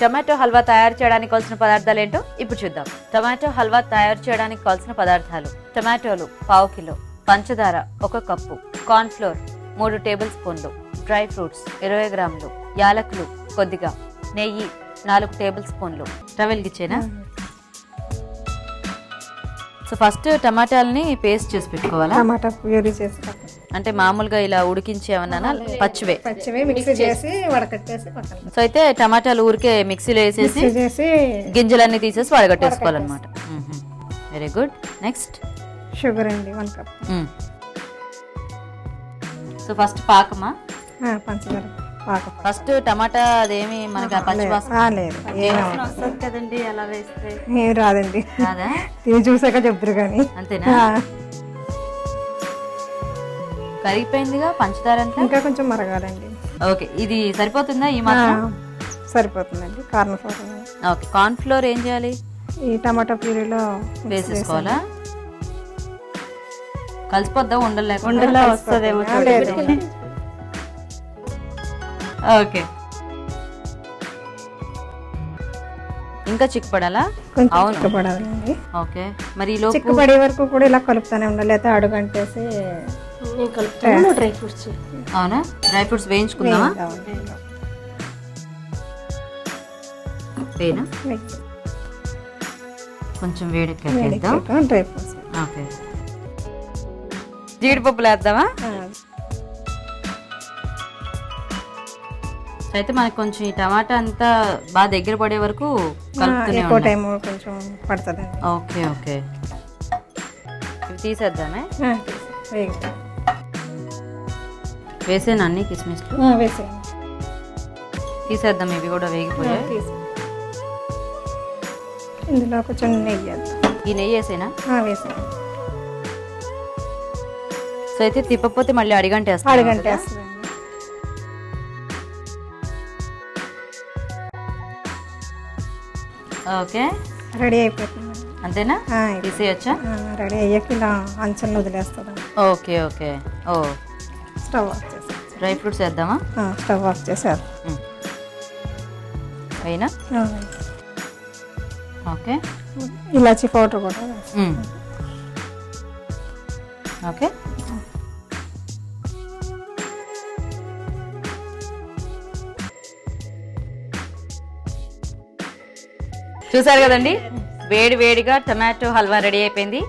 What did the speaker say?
Tomato halwa తయారు చేయడానికి కావాల్సిన పదార్థాలు ఏంటో ఇప్పుడు చూద్దాం. టమాటో హల్వా తయారు చేయడానికి కావాల్సిన పదార్థాలు. టమాటోలు పావు కిలో పంచదార ఒక కప్పు కార్న్ ఫ్లోర్ మూడు టేబుల్ స్పూన్లు డ్రై ఫ్రూట్స్ ఇరవై గ్రాములు యాలకులు కొద్దిగా నెయ్యి నాలుగు టేబుల్ స్పూన్లు. రవెల్కి ఇచ్చేనా సో ఫస్ట్ టమాటాలని పేస్ట్ చేసి పెట్టుకోవాలా? టమాటా ప్యూరీ చేసి పక్కన. అంటే మామూలుగా ఇలా ఉడికించి ఏమన్నా పచ్చివే. పచ్చివి మిక్సీ చేసి వడకట్టేసి పక్కన సో అయితే టమాటాలు ఊరికే మిక్సీలో వేసేసి చేసి గింజలన్నీ తీసేసి వడగట్టేసుకోవాలన్నమాట వెరీ గుడ్ నెక్స్ట్ షుగర్ అండి వన్ కప్. సో ఫస్ట్ పాకమా? పంచదార పాక. ఫస్ట్ టమాటా అదేమి మనకి ఆ పచ్చి లేదు. వస్తుంది కదండి అలా వేస్తే. ఏం రాదండి. తిని చూసాక చెప్తారు కానీ. అంతేనా? కరిగిపోయిందిగా పంచదార అంతా ఇంకా కొంచెం మరగాలండి. ఓకే ఇది సరిపోతుందా ఈ మాత్రం? సరిపోతుందండి corn flour okay corn flour ఏం చేయాలి? ఈ టమాటా ప్యూరీలో వేసేసుకోవాలా? కలిసిపోద్దా ఉండలేక ఉండలా వస్తుందేమో ఓకే. ఇంకా చిక్కుపడాలా? కొంచెం అవును. చిక్కపడాలండి. ఓకే మరి ఈ లోపు చిక్కపడే వరకు కూడా ఇలా కలుపుతానే ఉండాలి అయితే డ్రై ఫ్రూట్స్ అవునా? డ్రై ఫ్రూట్స్ వేయించుకుందామా? వేనా కొంచెం వేడెక్కేద్దాం డ్రై ఫ్రూట్స్ ఓకే జీడిపప్పులు వేద్దామా? అయితే మనకి కొంచెం ఈ టమాటా అంతా బాగా దగ్గర పడే వరకు ఎక్కువ టైం కొంచెం ఓకే ఓకే. ఇవి తీసేద్దామే. వేసాను అన్ని కిస్మిస్లు? వేసేయండి తీసేద్దాం ఇవి కూడా వేగిపోయాయి. తీసి ఇందులో కొంచెం నెయ్యి వేద్దాం. ఈ నెయ్యి వేసేనా? వేసేయండి సో అయితే తిప్పపోతే మళ్ళీ అడిగంట వేస్తాను అడుగంటే ఓకే. రెడీ అయిపోతుంది అంతేనా? తీసేయచ్చా? రెడీ అయ్యాక ఇలా అంచనా వదిలేస్తుందండి ఓకే ఓకే. ఓ. స్టవ్ డ్రై ఫ్రూట్స్ వేద్దామా? స్టవ్ ఆఫ్ చేసారు. అయినా? ఓకే. ఇలాచి పౌడర్ కూడా. ఓకే. చూసారు కదండి? వేడి వేడిగా టమాటో హల్వా రెడీ అయిపోయింది.